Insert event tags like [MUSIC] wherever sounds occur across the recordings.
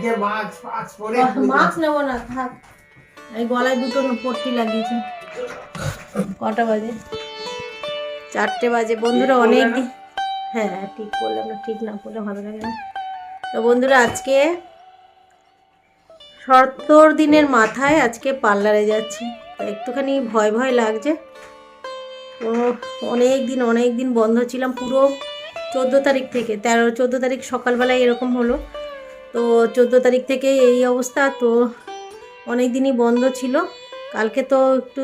মুখে মাস্ক ফাস্ক পরে মাস্ক নেব না থাক। এই গলায় দুটো পট্টি লাগিয়েছি। কটা বাজে? চারটে বাজে। বন্ধুরা অনেক দিন হ্যাঁ ঠিক বললাম না ঠিক না বললে ভালো লাগে না। তো বন্ধুরা আজকে সত্তর দিনের মাথায় আজকে পার্লারে যাচ্ছি। একটুখানি ভয় ভয় লাগছে। তো অনেক দিন অনেক দিন বন্ধ ছিলাম পুরো চোদ্দ তারিখ থেকে। তেরো চোদ্দ তারিখ সকালবেলায় এরকম হলো। তো চোদ্দ তারিখ থেকে এই অবস্থা তো অনেক দিনই বন্ধ ছিল। কালকে তো একটু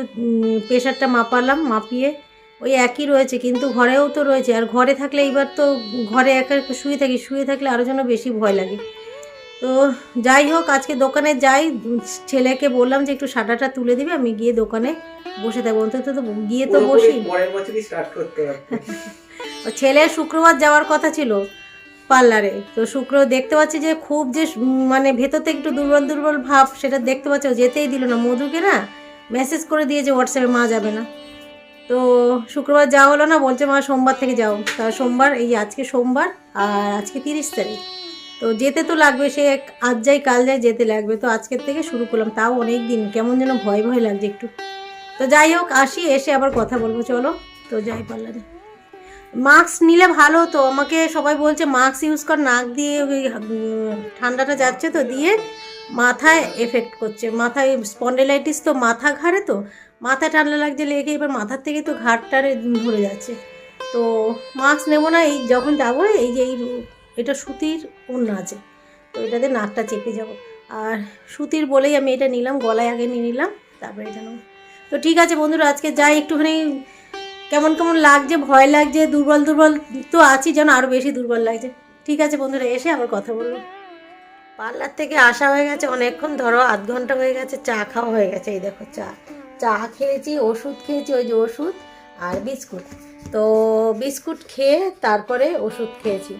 প্রেশারটা মাপালাম মাপিয়ে ওই একই রয়েছে কিন্তু ঘরেও তো রয়েছে। আর ঘরে থাকলে এইবার তো ঘরে একা একা শুয়ে থাকি শুয়ে থাকলে আরও যেন বেশি ভয় লাগে। তো যাই হোক আজকে দোকানে যাই। ছেলেকে বললাম যে একটু সাটাটা তুলে দিবে আমি গিয়ে দোকানে বসে থাকব। অন্তত তো গিয়ে তো বসি। [LAUGHS] ছেলের শুক্রবার যাওয়ার কথা ছিল। পার্লারে। তো শুক্র দেখতে পাচ্ছি যে খুব যে মানে ভেতর থেকে একটু দুর্বল দুর্বল ভাব, সেটা দেখতে পাচ্ছি যেতেই দিল না। মধুকে না মেসেজ করে দিয়েছে হোয়াটসঅ্যাপে মা যাবে না। তো শুক্রবার যাওয়া হলো না, বলছে মা সোমবার থেকে যাও। তা সোমবার, এই আজকে সোমবার আর আজকে তিরিশ তারিখ। তো যেতে তো লাগবে, সে আজ যাই, কাল যাই যেতে লাগবে। তো আজকের থেকে শুরু করলাম, তাও অনেক দিন, কেমন যেন ভয় ভয় লাগছে একটু। তো যাই হোক, আসি, এসে আবার কথা বলব, চলো। তো যাই পার্লারে। মাস্ক নিলে ভালো তো, আমাকে সবাই বলছে মাস্ক ইউজ কর, নাক দিয়ে ওই ঠান্ডাটা যাচ্ছে তো দিয়ে মাথায় এফেক্ট করছে, মাথায় স্পন্ডেলাইটিস তো মাথা ঘাড়ে তো, মাথা ঠান্ডা লাগছে লেগে এবার মাথার থেকে তো ঘাটটারে ধরে যাচ্ছে। তো মাস্ক নেব না, এই যখন যাব, এই যে এই এটা সুতির ওড়না আছে, তো এটাতে নাকটা চেপে যাব। আর সুতির বলেই আমি এটা নিলাম, গলায় আগে নিয়ে নিলাম, তারপরে এটা নেব। তো ঠিক আছে বন্ধুরা, আজকে যাই, একটুখানি কেমন কেমন লাগছে, ভয় লাগছে, দুর্বল দুর্বল তো আছি, যেন আরও বেশি দুর্বল লাগছে। ঠিক আছে বন্ধুরা, এসে আবার কথা বলব। পার্লার থেকে আসা হয়ে গেছে অনেকক্ষণ, ধরো আধ ঘণ্টা হয়ে গেছে, চা খাওয়া হয়ে গেছে, এই দেখো চা। চা খেয়েছি, ওষুধ খেয়েছি, ওই যে ওষুধ আর বিস্কুট। তো বিস্কুট খেয়ে তারপরে ওষুধ খেয়েছি।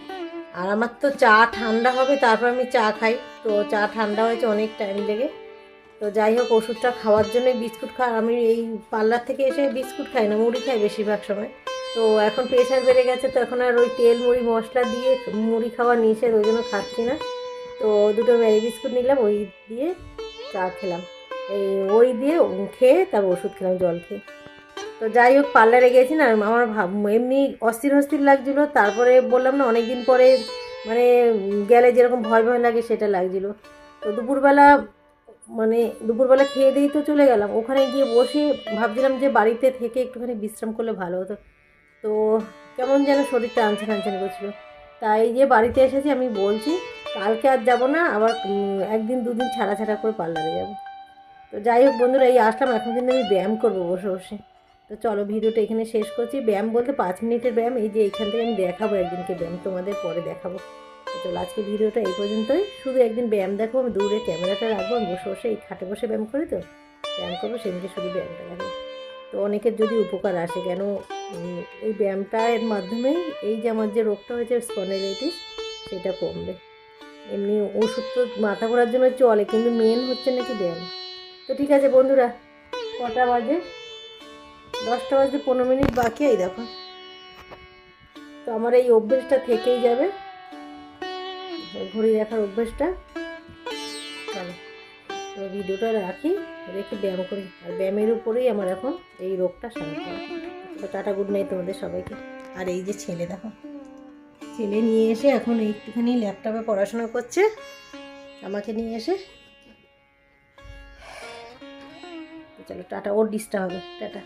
আর আমার তো চা ঠান্ডা হবে, তারপর আমি চা খাই। তো চা ঠান্ডা হয়েছে অনেক টাইম লেগে। তো যাই হোক, ওষুধটা খাওয়ার জন্য বিস্কুট খা আমি এই পার্লার থেকে এসে বিস্কুট খাই না, মুড়ি খাই বেশিরভাগ সময়। তো এখন প্রেশার বেড়ে গেছে, তো এখন আর ওই তেল, মুড়ি, মশলা দিয়ে মুড়ি খাওয়া নিষেধ, ওই জন্য খাচ্ছি না। তো দুটো ম্যারি বিস্কুট নিলাম, ওই দিয়ে চা খেলাম। এই ওই দিয়ে খেয়ে তারপর ওষুধ খেলাম, জল খেয়ে। তো যাই হোক, পার্লারে গেছি না, আমার ভাব এমনি অস্থির অস্থির লাগছিল, তারপরে বললাম না অনেক দিন পরে মানে গেলে যেরকম ভয় ভয় লাগে সেটা লাগছিল। তো দুপুরবেলা মানে দুপুরবেলা খেয়ে দিয়েই তো চলে গেলাম। ওখানে গিয়ে বসে ভাবছিলাম যে বাড়িতে থেকে একটুখানি বিশ্রাম করলে ভালো হতো। তো কেমন যেন শরীরটা আনছেন আনছেন করছিল। তাই যে বাড়িতে এসেছি, আমি বলছি, কালকে আর যাব না, আবার একদিন দুদিন ছাড়া ছাড়া করে পার্লারে যাব। তো যাই হোক বন্ধুরা, এই আসলাম, এখন কিন্তু আমি ব্যায়াম করব বসে বসে। তো চলো, ভিডিওটা এখানে শেষ করছি। ব্যায়াম বলতে পাঁচ মিনিটের ব্যায়াম, এই যে এখান থেকে আমি দেখাবো একদিনকে ব্যায়াম, তোমাদের পরে দেখাবো। চলো আজকে ভিডিওটা এই পর্যন্তই। শুধু একদিন ব্যায়াম দেখো, আমি দূরে ক্যামেরাটা রাখব, আমি বসে বসে এই খাটে বসে ব্যায়াম করি তো। ব্যায়াম করব, সেদিনকে শুধু ব্যায়ামটা রাখব তো অনেকের যদি উপকার আসে, কেন এই ব্যায়ামটা এর মাধ্যমেই এই যে আমার যে রোগটা হয়েছে স্পন্ডাইলাইটিস সেটা কমবে। এমনি ওষুধ তো মাথা ঘোরার জন্য চলে, কিন্তু মেন হচ্ছে নাকি ব্যায়াম। তো ঠিক আছে বন্ধুরা, কটা বাজে? দশটা বাজতে পনেরো মিনিট বাকি, এই দেখো। তো আমার এই অভ্যেসটা থেকেই যাবে। ঘড়ি দেখার অভ্যেসটা। চলো ভিডিওটা রাখি, রেখে ব্যায়াম করি। আর ব্যায়ামের উপরেই আমার এখন এই রোগটা হবে। তো টাটা, গুড নাইট তোমাদের সবাইকে। আর এই যে ছেলে, দেখো। ছেলে নিয়ে এসে এখন একটুখানি ল্যাপটপে পড়াশোনা করছে। আমাকে নিয়ে এসে চলো, টাটা, ওর ডিস্টার্ব হবে। টাটা।